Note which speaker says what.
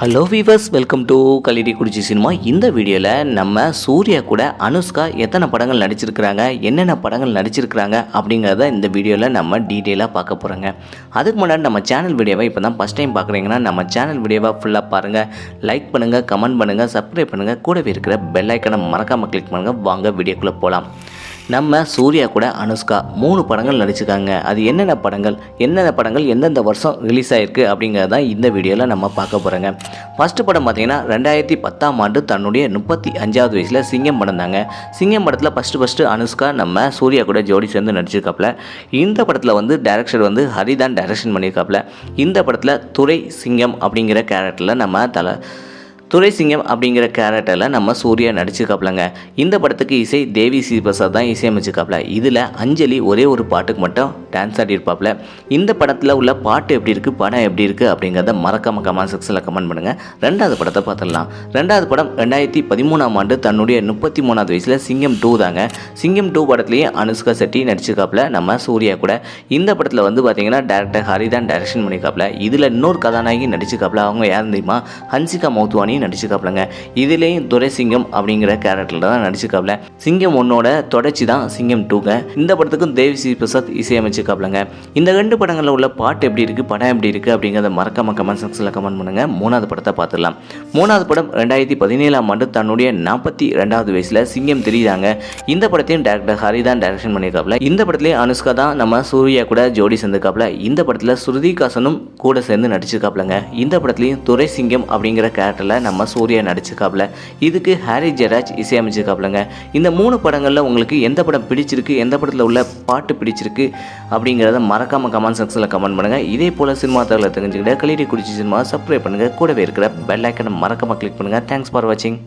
Speaker 1: Hello viewers welcome to கலிடி குடிச்சி cinema இந்த வீடியோவில் நம்ம சூர்யா கூட அனுஷ்கா எத்தனை படங்கள் நடிச்சிருக்கிறாங்க என்னென்ன படங்கள் நடிச்சிருக்கிறாங்க அப்படிங்கிறத இந்த வீடியோவில் நம்ம டீட்டெயிலாக பார்க்க போகிறோங்க அதுக்கு முன்னாடி நம்ம சேனல் வீடியோவை இப்போ தான் ஃபஸ்ட் டைம் பார்க்குறீங்கன்னா நம்ம சேனல் வீடியோவை ஃபுல்லாக பாருங்கள் லைக் பண்ணுங்கள் கமெண்ட் பண்ணுங்கள் சப்ஸ்கிரைப் பண்ணுங்கள் கூடவே இருக்கிற பெல் ஐக்கனை மறக்காமல் கிளிக் பண்ணுங்கள் வாங்க வீடியோக்குள்ளே போகலாம் நம்ம சூர்யா கூட அனுஷ்கா மூணு படங்கள் நடிச்சிருக்காங்க. அது என்னென்ன படங்கள் என்னென்ன படங்கள் எந்தெந்த வருஷம் ரிலீஸ் ஆயிருக்கு தான் இந்த வீடியோவில் நம்ம பார்க்க போகிறோங்க ஃபஸ்ட்டு படம் பார்த்தீங்கன்னா ரெண்டாயிரத்தி பத்தாம் ஆண்டு தன்னுடைய முப்பத்தி அஞ்சாவது வயசில் சிங்கம் படம் தாங்க. சிங்கம் படத்தில் ஃபஸ்ட்டு ஃபஸ்ட்டு அனுஷ்கா நம்ம சூர்யா கூட ஜோடி சேர்ந்து நடிச்சிருக்காப்புல இந்த படத்தில் வந்து டேரக்டர் வந்து ஹரிதான் டைரக்ஷன் பண்ணியிருக்காப்புல இந்த படத்தில் துரை சிங்கம் அப்படிங்கிற கேரக்டரில் நம்ம தலை துரைசிங்கம் அப்படிங்கிற கேரக்டரில் நம்ம சூர்யா நடிச்சிருக்காப்லங்க. இந்த படத்துக்கு இசை தேவி ஸ்ரீ பிரசாத் தான் இசையமைச்சிருக்காப்ல. இதில் அஞ்சலி ஒரே ஒரு பாட்டுக்கு மட்டும் டான்ஸ் ஆடியிருப்பாப்ல. இந்த படத்தில் உள்ள பாட்டு எப்படி இருக்குது படம் எப்படி இருக்குது அப்படிங்கிறத மறக்காம கமெண்ட் செக்ஷனில் கமெண்ட் பண்ணுங்கள் ரெண்டாவது படத்தை பார்த்துடலாம். ரெண்டாவது படம் ரெண்டாயிரத்தி பதிமூணாம் ஆண்டு தன்னுடைய முப்பத்தி மூணாவது வயசில் சிங்கம் டூ தாங்க. சிங்கம் டூ படத்துலேயே அனுஷ்கா செட்டி நடிச்சிருக்காப்ல நம்ம சூர்யா கூட. இந்த படத்தில் வந்து பார்த்தீங்கன்னா டேரக்டர் ஹரிதான் டைரக்ஷன் பண்ணியிருக்காப்ல இதில் இன்னொரு கதாநாயகி நடிச்சிருக்காப்ல. அவங்க யார் தெரியுமா? ஹன்சிகா மௌத்வானி நடிச்சிருக்காப்லங்க இதுலேயும் துரைசிங்கம் அப்படிங்கிற கேரக்டரில் தான் நடிச்சிருக்காப்ல சிங்கம் ஒன்னோட தொடர்ச்சி தான் சிங்கம் டூங்க இந்த படத்துக்கும் தேவி ஸ்ரீ பிரசாத் இசையமைச்சிருக்காப்லங்க இந்த ரெண்டு படங்களில் உள்ள பாட்டு எப்படி இருக்குது படம் எப்படி இருக்குது அப்படிங்கிறத மறக்காம கமெண்ட் செக்ஷனில் கமெண்ட் பண்ணுங்கள் மூணாவது படத்தை பார்த்துடலாம். மூணாவது படம் ரெண்டாயிரத்தி பதினேழாம் ஆண்டு தன்னுடைய நாற்பத்தி ரெண்டாவது வயசில் சிங்கம் தெரியுதாங்க. இந்த படத்தையும் டேரக்டர் ஹரி தான் டைரக்ஷன் பண்ணியிருக்காப்ல இந்த படத்துலேயும் அனுஷ்கா தான் நம்ம சூர்யா கூட ஜோடி சேர்ந்திருக்காப்ல இந்த படத்தில் ஸ்ருதிகாசனும் கூட சேர்ந்து நடிச்சிருக்காப்லங்க இந்த படத்துலையும் துரை சிங்கம் அப்படிங்கிற கேரக்டரில் நம்ம சூர்யா நடிச்சிருக்காப்புல இதுக்கு ஹாரி ஜெராஜ் இசையமைச்சிருக்காப்புலங்க இந்த மூணு படங்களில் உங்களுக்கு எந்த படம் பிடிச்சிருக்கு எந்த படத்தில் உள்ள பாட்டு பிடிச்சிருக்கு அப்படிங்கிறத மறக்காமல் கமெண்ட் செக்ஷனில் கமெண்ட் பண்ணுங்கள் இதே போல் சினிமா தகவலை தெரிஞ்சுக்கிட்ட கலிடி குடிச்சி சினிமா சப்ஸ்கிரைப் பண்ணுங்கள் கூடவே இருக்கிற பெல் ஐக்கனை மறக்காமல் கிளிக் பண்ணுங்கள் தேங்க்ஸ் ஃபார் வாட்சிங்